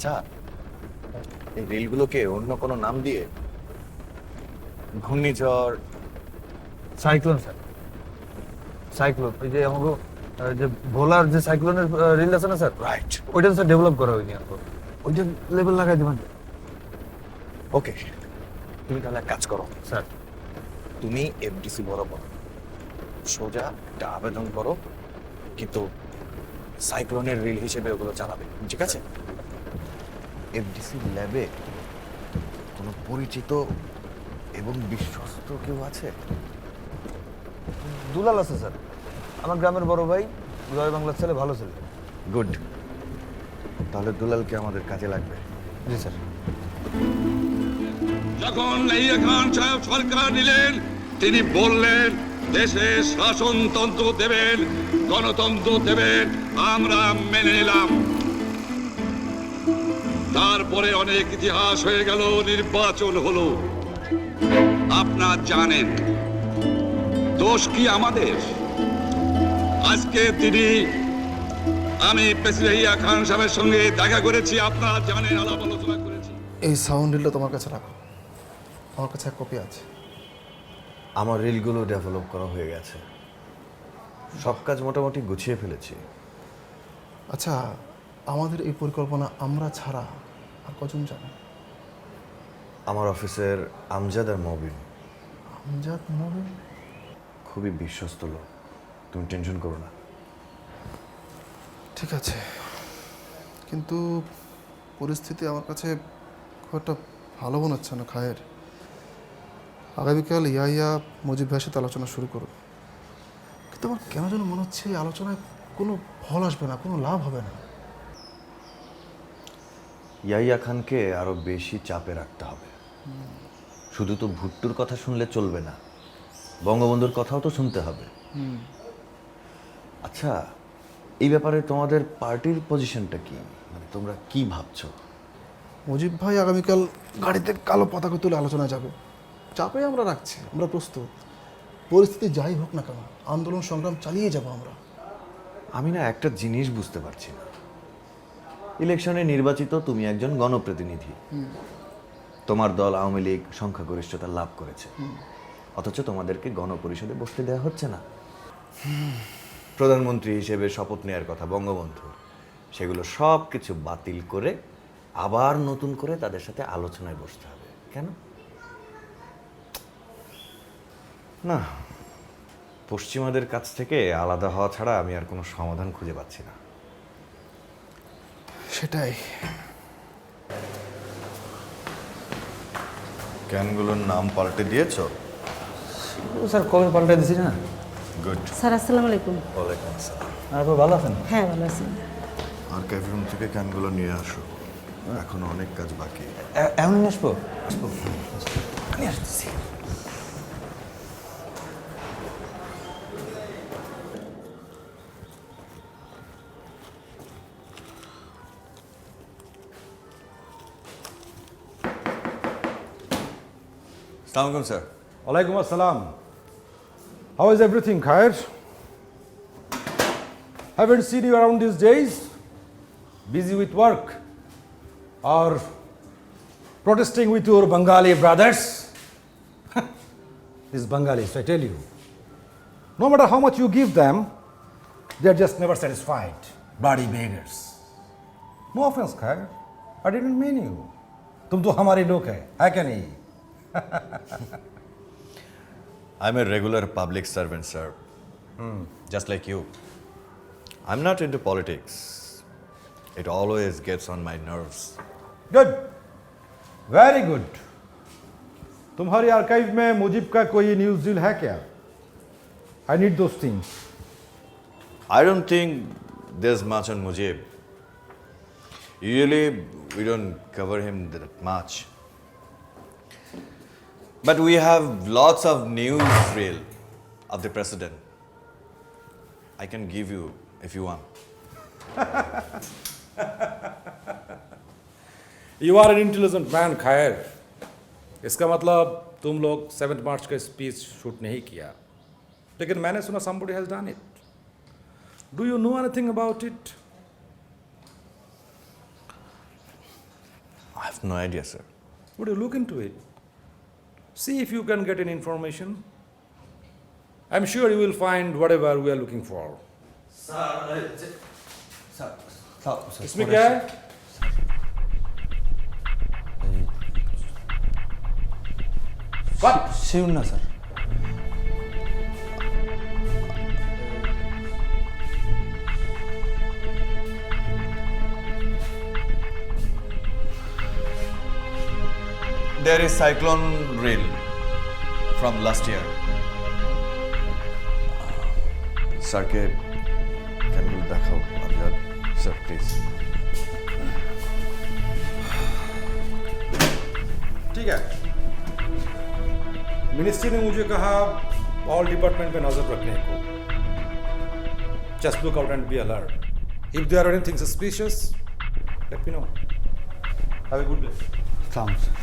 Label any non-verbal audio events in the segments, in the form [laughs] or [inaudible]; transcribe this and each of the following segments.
আচ্ছা এই রেলগুলোকে অন্য কোনো নাম দিয়ে ঘূর্ণিঝড় সাইক্লোন স্যার। সাইক্লোন ওই যে আমাকে যে ভোলার যে সাইক্লোনের রিল আছে না স্যার? রাইট ওইটা স্যার ডেভেলপ করা হয়নি ওইটা লেভেল লাগাই দেবেন। ওকে তুমি তাহলে এক কাজ করো। স্যার। তুমি এফডিসি বরাবর সোজা একটা আবেদন করো কিন্তু সাইক্লোনের রিল হিসেবে ওগুলো চালাবে। ঠিক আছে? এফডিসি ল্যাবে কোনো পরিচিত এবং বিশ্বস্ত কেউ আছে? দুলাল আছে স্যার। আমার গ্রামের বড় ভাই জয় বাংলার ছেলে ভালো ছেলে। গুড। তাহলে দুলালকে আমাদের কাজে লাগবে? জি স্যার। যখন লাইয়া খান সাহেব সরকার নিলেন তিনি বললেন দেশে শাসনতন্ত্র দেবেন গণতন্ত্র দেবেন আমরা মেনে নিলাম। তারপরে অনেক ইতিহাস হয়ে গেল নির্বাচন হলো। আপনার জানেন দোষ কি আমাদের? আজকে তিনি আমি প্রেসিডেন্ট খান সাহেবের সঙ্গে দেখা করেছি আপনারা জানেন আলাপ আলোচনা করেছি। এই সাউন্ড রিলটা তোমার কাছে রাখো। আমার কাছে এক কপি আছে। আমার রিলগুলো ডেভেলপ করা হয়ে গেছে। সব কাজ মোটামুটি গুছিয়ে ফেলেছি। আচ্ছা আমাদের এই পরিকল্পনা আমরা ছাড়া আর কজন জানে আমার অফিসের আমজাদ আর মবিন। আমজাদ মবিন? খুবই বিশ্বস্ত লোক। তুমি টেনশন করো না। ঠিক আছে। কিন্তু পরিস্থিতি আমার কাছে খুব একটা ভালো মনে হচ্ছে না খায়ের। আগামীকাল ইয়া মুজিব ভাইয়ের সাথে আলোচনা শুরু করো কিন্তু আমার কেন যেন মনে হচ্ছে এই আলোচনায় কোনো ফল আসবে না কোনো লাভ হবে না। ইয়াইয়া খানকে আরও বেশি চাপে রাখতে হবে। শুধু তো ভুট্টুর কথা শুনলে চলবে না বঙ্গবন্ধুর কথাও তো শুনতে হবে। আচ্ছা এই ব্যাপারে তোমাদের পার্টির পজিশনটা কি? মানে তোমরা কি ভাবছ? মুজিব ভাই আগামীকাল গাড়িতে কালো পতাকা তুলে আলোচনা যাবে। চাপে আমরা রাখছি আমরা প্রস্তুত। পরিস্থিতি যাই হোক না কেন আন্দোলন সংগ্রাম চালিয়ে যাব আমরা। আমি না একটা জিনিস বুঝতে পারছি না। ইলেকশনে নির্বাচিত তুমি একজন গণপ্রতিনিধি। তোমার দল আওয়ামী লীগ সংখ্যাগরিষ্ঠতা লাভ করেছে। অথচ তোমাদেরকে গণপরিষদে বসতে দেওয়া হচ্ছে না। প্রধানমন্ত্রী হিসেবে শপথ নেওয়ার কথা বঙ্গবন্ধু। সেগুলো সব কিছু বাতিল করে আবার নতুন করে তাদের সাথে আলোচনায় বসতে হবে। কেন? না, পশ্চিমাদের কাছ থেকে আলাদা হওয়া ছাড়া আমি আর কোনো সমাধান খুঁজে পাচ্ছি না। সেটাই। ক্যানগুলোর নাম পাল্টে দিয়েছ? স্যার কবে পাল্টে দিছি না? গুড স্যার আসসালামু আলাইকুম। ওয়ালাইকুম আসসালাম। তারপর ভালো আছেন? হ্যাঁ ভালো আছি। আর্কাইভ রুম থেকে ক্যানগুলো নিয়ে আসো। এখনও অনেক কাজ বাকি। এমন নিয়ে আসব? আসব। আমি আসতেছি। Assalamualaikum, sir. Alaikum assalam. How is everything, Khair? Haven't seen you around these days. Busy with work or protesting with your Bengali brothers. [laughs] These Bengalis, I tell you, no matter how much you give them, they're just never satisfied. Bloody beggars. No offense, Khair. I didn't mean you. तुम तो हमारे लोग हैं है क्या नहीं [laughs] I'm a regular public servant, sir. Just like you. I'm not into politics. It always gets on my nerves. Good very good तुम्हारी archive में मुजीब का कोई न्यूज डील है क्या I need those things I don't think there's much on Mujib. Usually, we don't cover him that much. But we have lots of news newsreel of the president. I can give you if you want. You are an intelligent man खैर इसका मतलब तुम लोग seventh March का speech shoot नहीं किया लेकिन मैंने सुना somebody has done it. Do you know anything about it? I have no idea, sir. Would you look into it? See if you can get an information. I'm sure you will find whatever we are looking for. Speaker? What? শিউন না sir There is cyclone rail from last year. স্যারকে candle দেখাও Amjad sir please ठीक है ministry ने मुझे कहा all department पे नजर रखने को just look out and be alert if there are anything suspicious let me know have a good day সালাম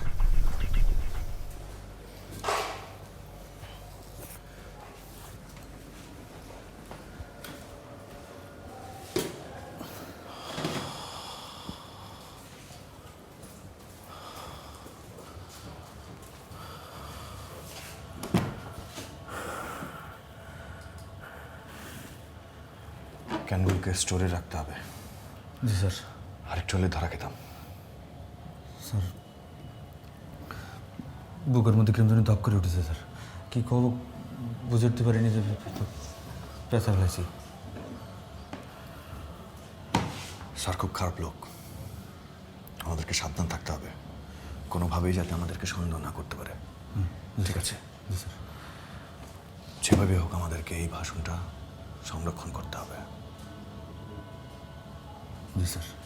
স্টোরে রাখতে হবে। জি স্যার। আরেকটু হলে ধরা খেতাম। স্যার বুকের মধ্যে কেমন যেন ধক করে উঠেছে স্যার। কি কব বুঝে উঠতে পারিনি যে পেঁচা ফেলেছি। স্যার খুব খারাপ লোক। আমাদেরকে সাবধান থাকতে হবে। কোনোভাবেই যাতে আমাদেরকে সন্দেহ না করতে পারে। ঠিক আছে? জি স্যার। যেভাবে হোক আমাদেরকে এই ভাষণটা সংরক্ষণ করতে হবে। জি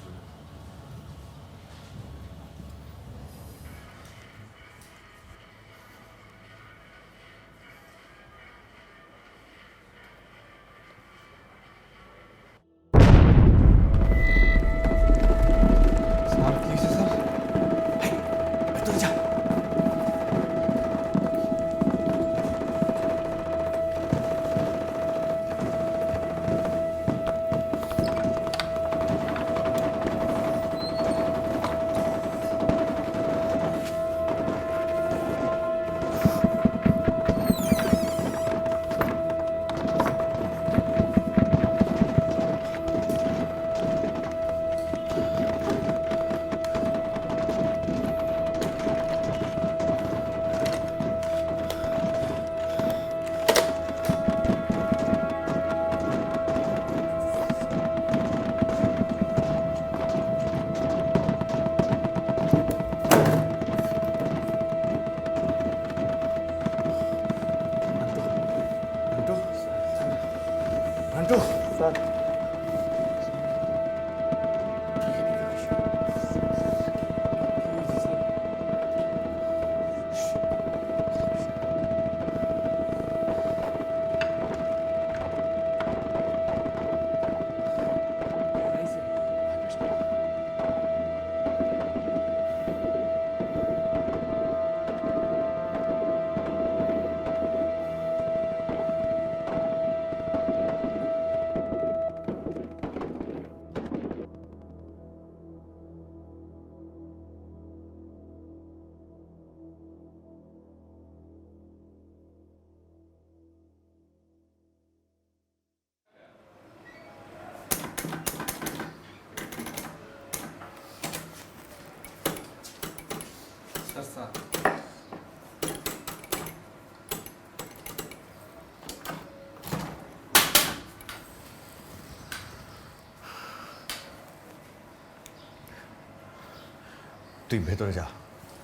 তুই ভেতরে যা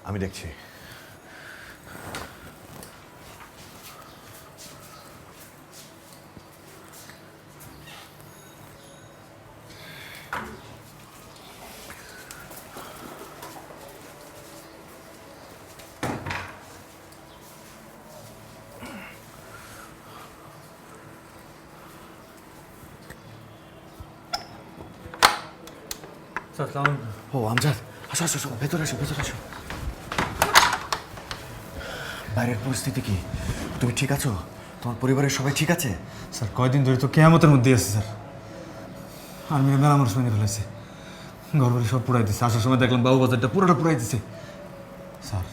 আমি দেখছি স্যার সালাম ও আমজাদ আসো আসো আসো ভেতরে আসো ভেতরে আসো। বাইরের পরিস্থিতি কি? তুমি ঠিক আছো? তোমার পরিবারের সবাই ঠিক আছে? স্যার কয়দিন ধরে তো কেয়ামতের মধ্যে আছে স্যার। আর্মিরা মেলা মানুষ মেনে ফেলেছে। ঘর বাড়ি সব পুরাই দিচ্ছে আসার সময় দেখলাম বাবু বাজারটা পুরোটা পুরাই দিচ্ছে স্যার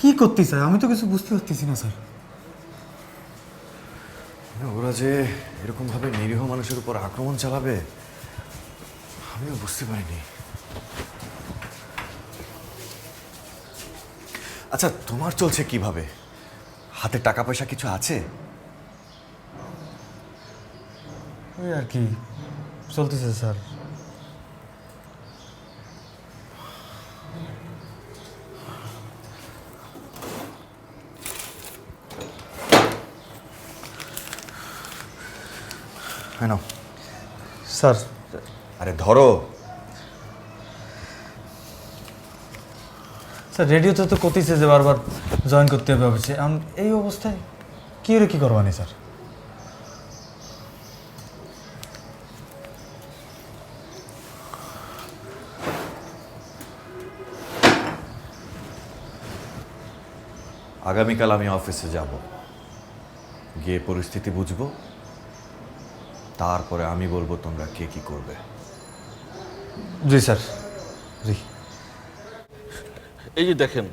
কি করতে স্যার আমি তো কিছু বুঝতে পারতেছি না স্যার। ওরা যে এরকমভাবে নিরীহ মানুষের উপর আক্রমণ চালাবে আমিও বুঝতে পারিনি। আচ্ছা তোমার চলছে কীভাবে? হাতে টাকা পয়সা কিছু আছে? ওই আর কি চলতেছে স্যার। নাও। স্যার। আরে ধরো। স্যার রেডিওতে তো কতিছে যে বারবার জয়েন করতে হবে অফিসে এখন এই অবস্থায় কী রে কি করবানি স্যার? আগামীকাল আমি অফিসে যাব। গিয়ে পরিস্থিতি বুঝব। তারপরে আমি বলব তোমরা কে কি করবে। জি স্যার। জি। এই যে দেখেন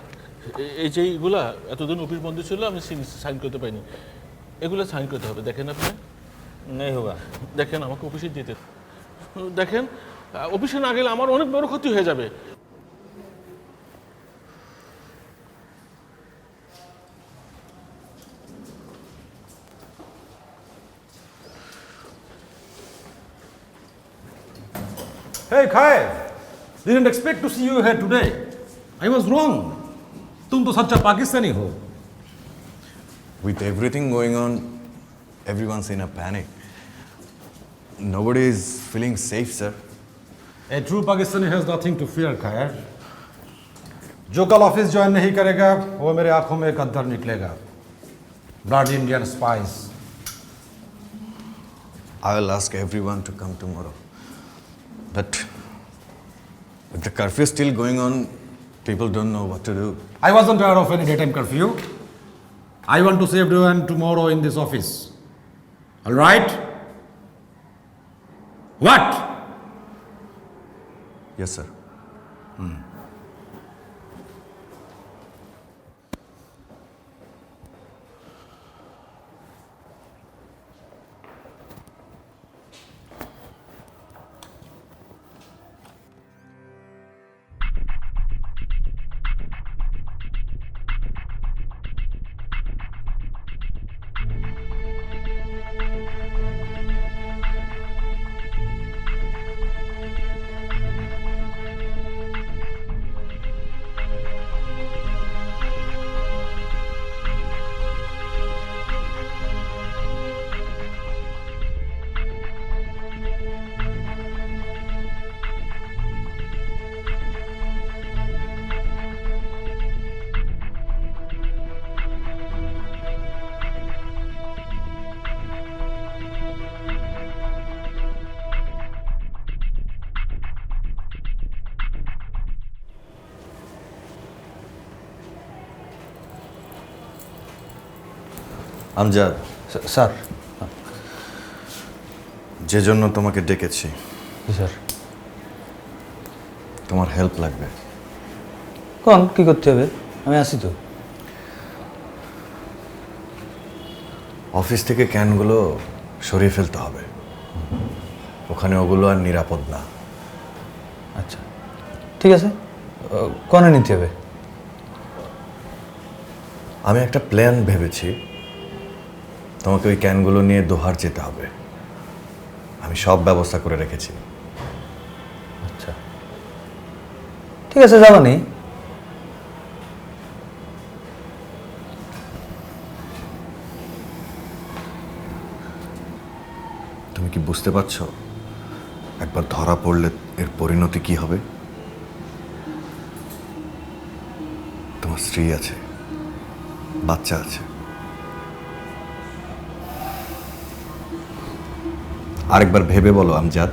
এই যে এইগুলা এতদিন অফিস বন্ধ ছিল আমি সাইন করতে পারিনি। এগুলো সাইন করতে হবে দেখেন আপনি। নেই হোগা দেখেন আমাকে অফিসে যেতে। দেখেন অফিসে না গেলে আমার অনেক বড় ক্ষতি হয়ে যাবে। Hey, Khair, didn't expect to see you here today. I was wrong तुम तो सच्चा पाकिस्तानी हो। With everything going on every one in a panic nobody is feeling safe sir a true Pakistani has nothing to fear खैर जो कल office join नहीं करेगा वो मेरे आँखों में एक अद्धर निकलेगा। Blood Indian spice I will ask every one to come tomorrow but with the curfew still going on people don't know what to do. I wasn't aware of any daytime curfew. I want to see everyone tomorrow in this office. All right? What? Yes, sir. Hmm. Amjad sir যে জন্য তোমাকে ডেকেছি sir. তোমার help লাগবে। কোন কি করতে হবে? আমি আসি তো। অফিস থেকে ক্যানগুলো সরিয়ে ফেলতে হবে। ওখানে ওগুলো আর নিরাপদ না। আচ্ছা। ঠিক আছে। কনে নিতে হবে? আমি একটা প্ল্যান ভেবেছি। তোমাকে ওই ক্যানগুলো নিয়ে দোহার যেতে হবে। আমি সব ব্যবস্থা করে রেখেছি। আচ্ছা। ঠিক আছে যাবানি তুমি কি বুঝতে পারছ? একবার ধরা পড়লে এর পরিণতি কি হবে? তোমার স্ত্রী আছে বাচ্চা আছে। আরেকবার ভেবে বলো আমজাদ।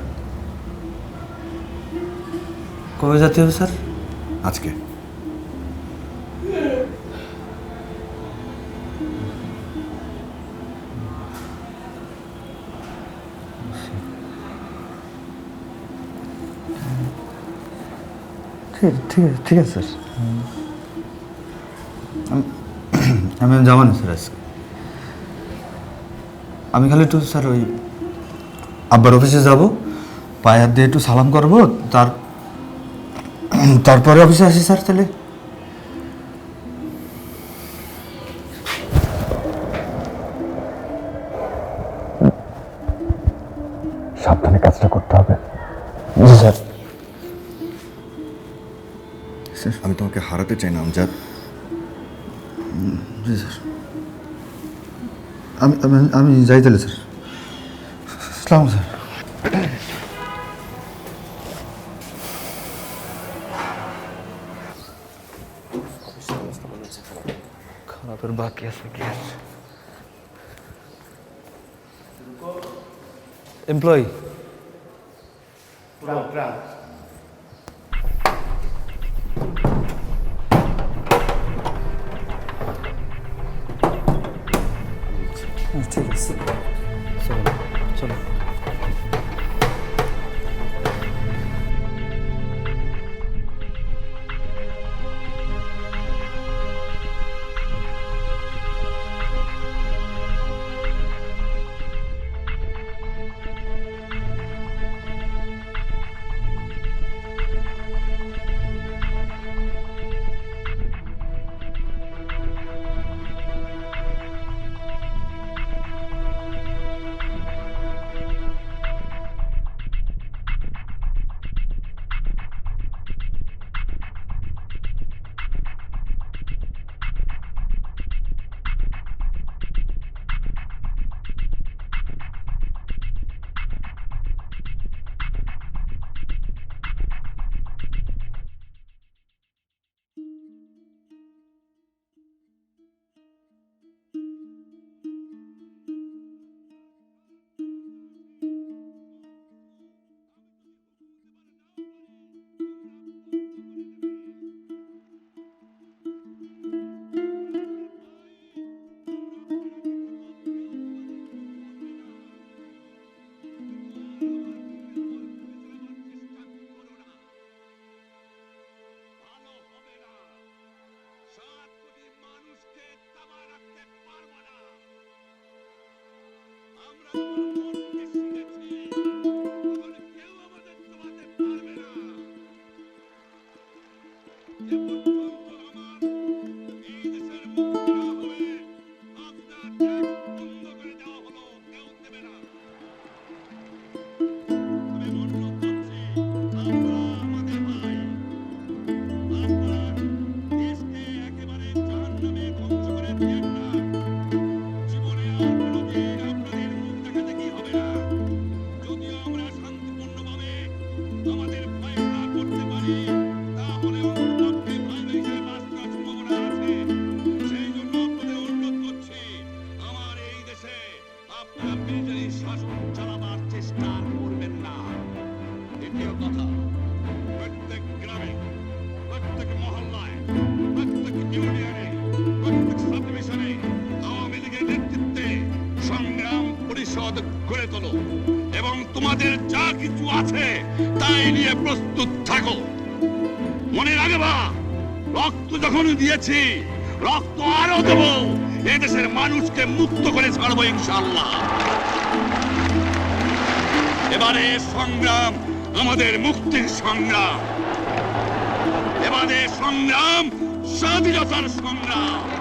কবে যেতে হবে স্যার? আজকে। ঠিক আছে ঠিক আছে স্যার। আমি আমি যাব না স্যার আজকে। আমি খালি একটু স্যার ওই আব্বার অফিসে যাব পায়ে হাত দিয়ে একটু সালাম করব তার তারপরে অফিসে আসি স্যার তাহলে। সাবধানে কাজটা করতে হবে। স্যার। স্যার আমি তোমাকে হারাতে চাই না আমজাদ। জি স্যার। আমি আমি আমি যাই তাহলে স্যার। सलाम सर फिर बाकी असर क्या एम्प्लॉय प्राण प्राण Tómate. করেছি। রক্ত আরও দেব। এদেশের মানুষকে মুক্ত করে ছাড়বো ইনশাল্লাহ এবারে সংগ্রাম, আমাদের মুক্তির সংগ্রাম। এবারে সংগ্রাম, স্বাধীনতার সংগ্রাম।